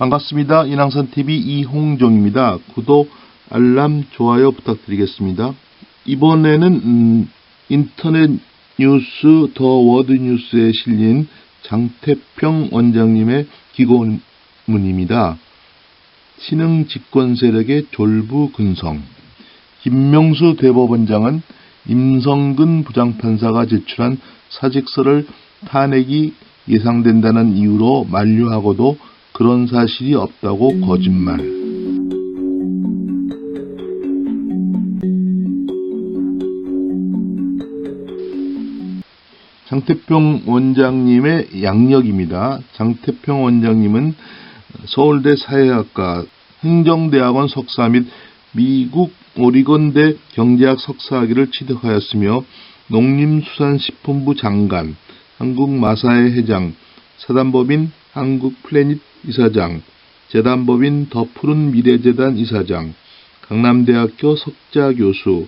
반갑습니다. 인왕산TV 이홍종입니다. 구독, 알람, 좋아요 부탁드리겠습니다. 이번에는 음, 인터넷 뉴스 더 워드 뉴스에 실린 장태평 원장님의 기고문입니다. 신흥 집권 세력의 졸부 근성 김명수 대법원장은 임성근 부장판사가 제출한 사직서를 탄핵이 예상된다는 이유로 만류하고도 그런 사실이 없다고 거짓말. 장태평 원장님의 양력입니다. 장태평 원장님은 서울대 사회학과 행정대학원 석사 및 미국 오리건대 경제학 석사학위를 취득하였으며 농림수산식품부 장관, 한국마사회 회장, 사단법인 한국플래닛 이사장, 재단법인 더 푸른 미래재단 이사장, 강남대학교 석자 교수,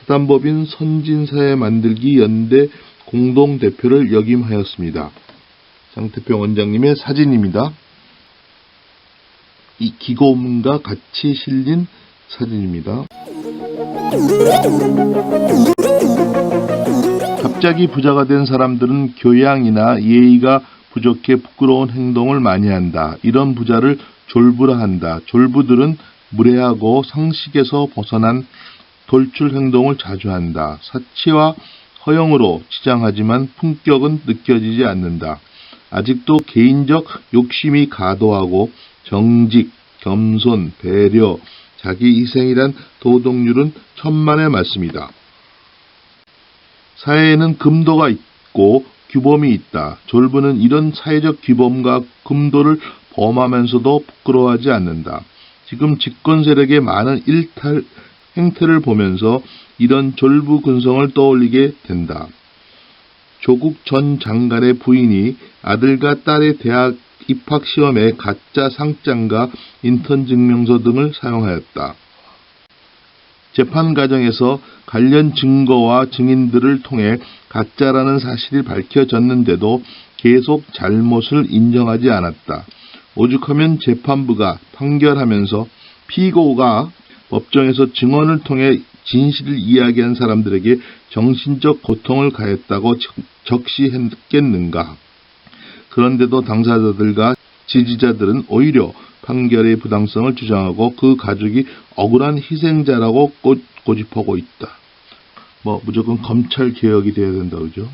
사단법인 선진사회 만들기 연대 공동대표를 역임하였습니다. 장태평 원장님의 사진입니다. 이 기고문과 같이 실린 사진입니다. 갑자기 부자가 된 사람들은 교양이나 예의가 부족해 부끄러운 행동을 많이 한다. 이런 부자를 졸부라 한다. 졸부들은 무례하고 상식에서 벗어난 돌출 행동을 자주 한다. 사치와 허영으로 치장하지만 품격은 느껴지지 않는다. 아직도 개인적 욕심이 가도하고 정직, 겸손, 배려, 자기 희생이란 도덕률은 천만의 말씀이다. 사회에는 금도가 있고 규범이 있다. 졸부는 이런 사회적 규범과 금도를 범하면서도 부끄러워하지 않는다. 지금 집권 세력의 많은 일탈 행태를 보면서 이런 졸부 근성을 떠올리게 된다. 조국 전 장관의 부인이 아들과 딸의 대학 입학 시험에 가짜 상장과 인턴 증명서 등을 사용하였다. 재판 과정에서 관련 증거와 증인들을 통해 가짜라는 사실이 밝혀졌는데도 계속 잘못을 인정하지 않았다. 오죽하면 재판부가 판결하면서 피고가 법정에서 증언을 통해 진실을 이야기한 사람들에게 정신적 고통을 가했다고 적시했겠는가. 그런데도 당사자들과 지지자들은 오히려 판결의 부당성을 주장하고 그 가족이 억울한 희생자라고 꼬, 고집하고 있다. 뭐 무조건 검찰 개혁이 돼야 된다 그죠?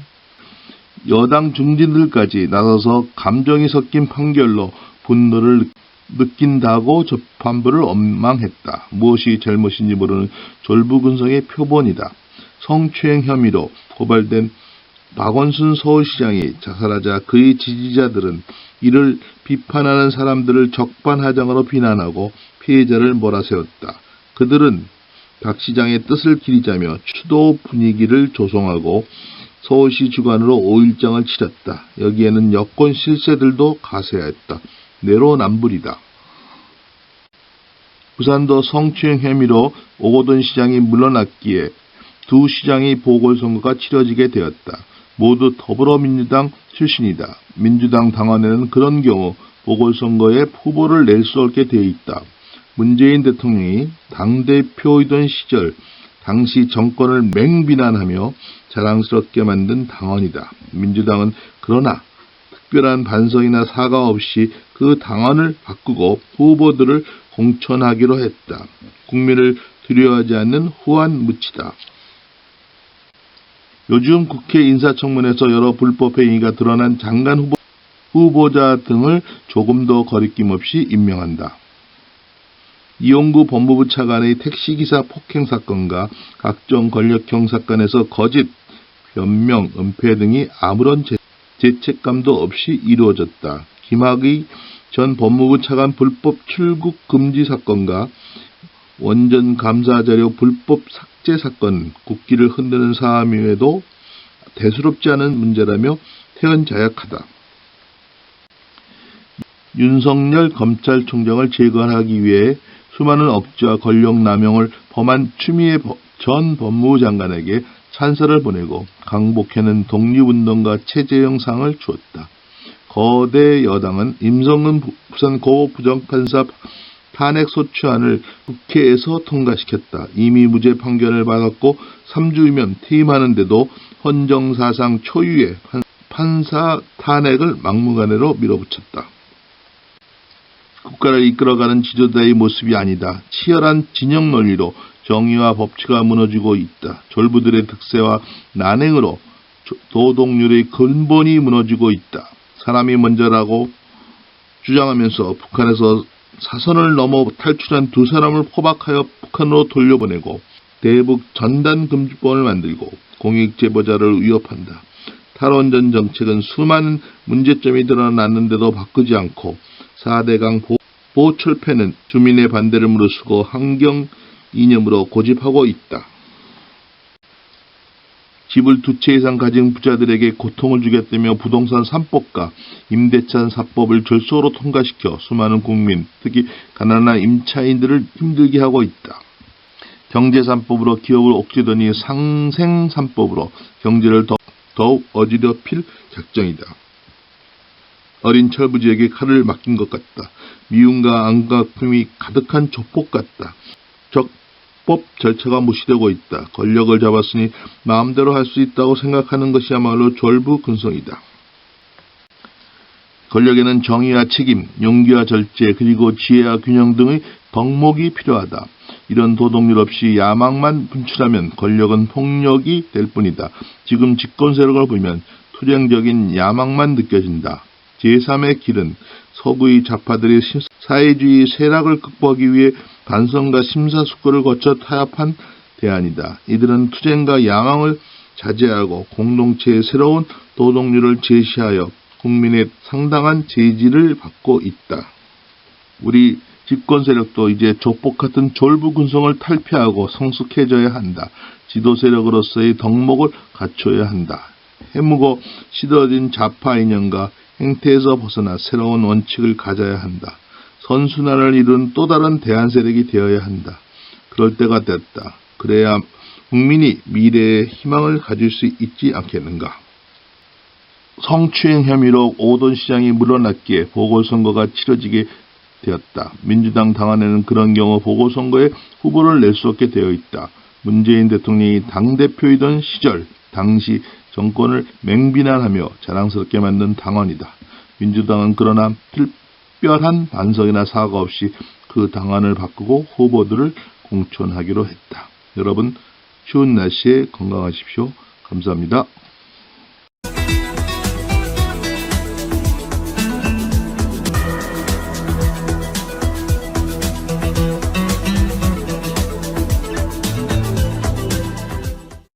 여당 중진들까지 나서서 감정이 섞인 판결로 분노를 느낀다고 재판부를 원망했다. 무엇이 잘못인지 모르는 졸부근성의 표본이다. 성추행 혐의로 고발된 박원순 서울시장이 자살하자 그의 지지자들은 이를 비판하는 사람들을 적반하장으로 비난하고 피해자를 몰아세웠다. 그들은 박 시장의 뜻을 기리자며 추도 분위기를 조성하고 서울시 주관으로 5일장을 치렀다. 여기에는 여권 실세들도 가세하였다. 내로남불이다. 부산도 성추행 혐의로 오고돈 시장이 물러났기에 두 시장의 보궐선거가 치러지게 되었다. 모두 더불어민주당 출신이다. 민주당 당원에는 그런 경우 보궐선거에 후보를 낼 수 없게 되어 있다. 문재인 대통령이 당대표이던 시절 당시 정권을 맹비난하며 자랑스럽게 만든 당원이다. 민주당은 그러나 특별한 반성이나 사과 없이 그 당원을 바꾸고 후보들을 공천하기로 했다. 국민을 두려워하지 않는 후한 무치다. 요즘 국회 인사청문회에서 여러 불법 행위가 드러난 장관 후보, 후보자 등을 조금 더 거리낌 없이 임명한다. 이용구 법무부 차관의 택시기사 폭행 사건과 각종 권력형 사건에서 거짓, 변명, 은폐 등이 아무런 죄책감도 없이 이루어졌다. 김학의 전 법무부 차관 불법 출국 금지 사건과 원전 감사 자료 불법 삭제 사건, 국기를 흔드는 사함임에도 대수롭지 않은 문제라며 태연자약하다. 윤석열 검찰총장을 재건하기 위해 수많은 억지와 권력 남용을 범한 추미애 전 법무부 장관에게 찬사를 보내고 강복해는 독립운동가 최재형 상을 주었다. 거대 여당은 임성근 부- 부산고 부정판사 탄핵 소추안을 국회에서 통과시켰다. 이미 무죄 판결을 받았고 3주이면 퇴임하는데도 헌정사상 초유의 판- 판사 탄핵을 막무가내로 밀어붙였다. 국가를 이끌어가는 지도자의 모습이 아니다. 치열한 진영 논리로 정의와 법치가 무너지고 있다. 졸부들의 득세와 난행으로 조- 도덕률의 근본이 무너지고 있다. 사람이 먼저라고 주장하면서 북한에서 사선을 넘어 탈출한 두 사람을 포박하여 북한으로 돌려보내고 대북 전단 금지법을 만들고 공익 제보자를 위협한다. 탈원전 정책은 수많은 문제점이 드러났는데도 바꾸지 않고 4대강 보, 보철패는 주민의 반대를 무릅쓰고 환경 이념으로 고집하고 있다. 집을 두 채 이상 가진 부자들에게 고통을 주겠다며 부동산 3법과 임대차 4법을 절소로 통과시켜 수많은 국민, 특히 가난한 임차인들을 힘들게 하고 있다. 경제 3법으로 기업을 옥죄더니 상생 3법으로 경제를 더, 더욱 어지럽힐 작정이다. 어린 철부지에게 칼을 맡긴 것 같다. 미움과 안가품이 가득한 조폭 같다. 적 법 절차가 무시되고 있다. 권력을 잡았으니 마음대로 할 수 있다고 생각하는 것이야말로 졸부근성이다. 권력에는 정의와 책임, 용기와 절제, 그리고 지혜와 균형 등의 덕목이 필요하다. 이런 도덕률 없이 야망만 분출하면 권력은 폭력이 될 뿐이다. 지금 집권 세력을 보면 투쟁적인 야망만 느껴진다. 제3의 길은 서구의 좌파들이 시- 사회주의 쇠락을 극복하기 위해 반성과 심사숙고를 거쳐 타협한 대안이다. 이들은 투쟁과 야망을 자제하고 공동체의 새로운 도덕률을 제시하여 국민의 상당한 제지를 받고 있다. 우리 집권 세력도 이제 조폭 같은 졸부 군성을 탈피하고 성숙해져야 한다. 지도 세력으로서의 덕목을 갖춰야 한다. 해무고 시들어진 좌파 이념과 행태에서 벗어나 새로운 원칙을 가져야 한다. 선순환을 이룬 또 다른 대안 세력이 되어야 한다. 그럴 때가 됐다. 그래야 국민이 미래의 희망을 가질 수 있지 않겠는가. 성추행 혐의로 오돈 시장이 물러났기에 보궐선거가 치러지게 되었다. 민주당 당안에는 그런 경우 보궐선거에 후보를 낼 수 없게 되어 있다. 문재인 대통령이 당대표이던 시절 당시 정권을 맹비난하며 자랑스럽게 만든 당원이다. 민주당은 그러나 특별한 반성이나 사과 없이 그 당안을 바꾸고 후보들을 공천하기로 했다. 여러분 추운 날씨에 건강하십시오. 감사합니다.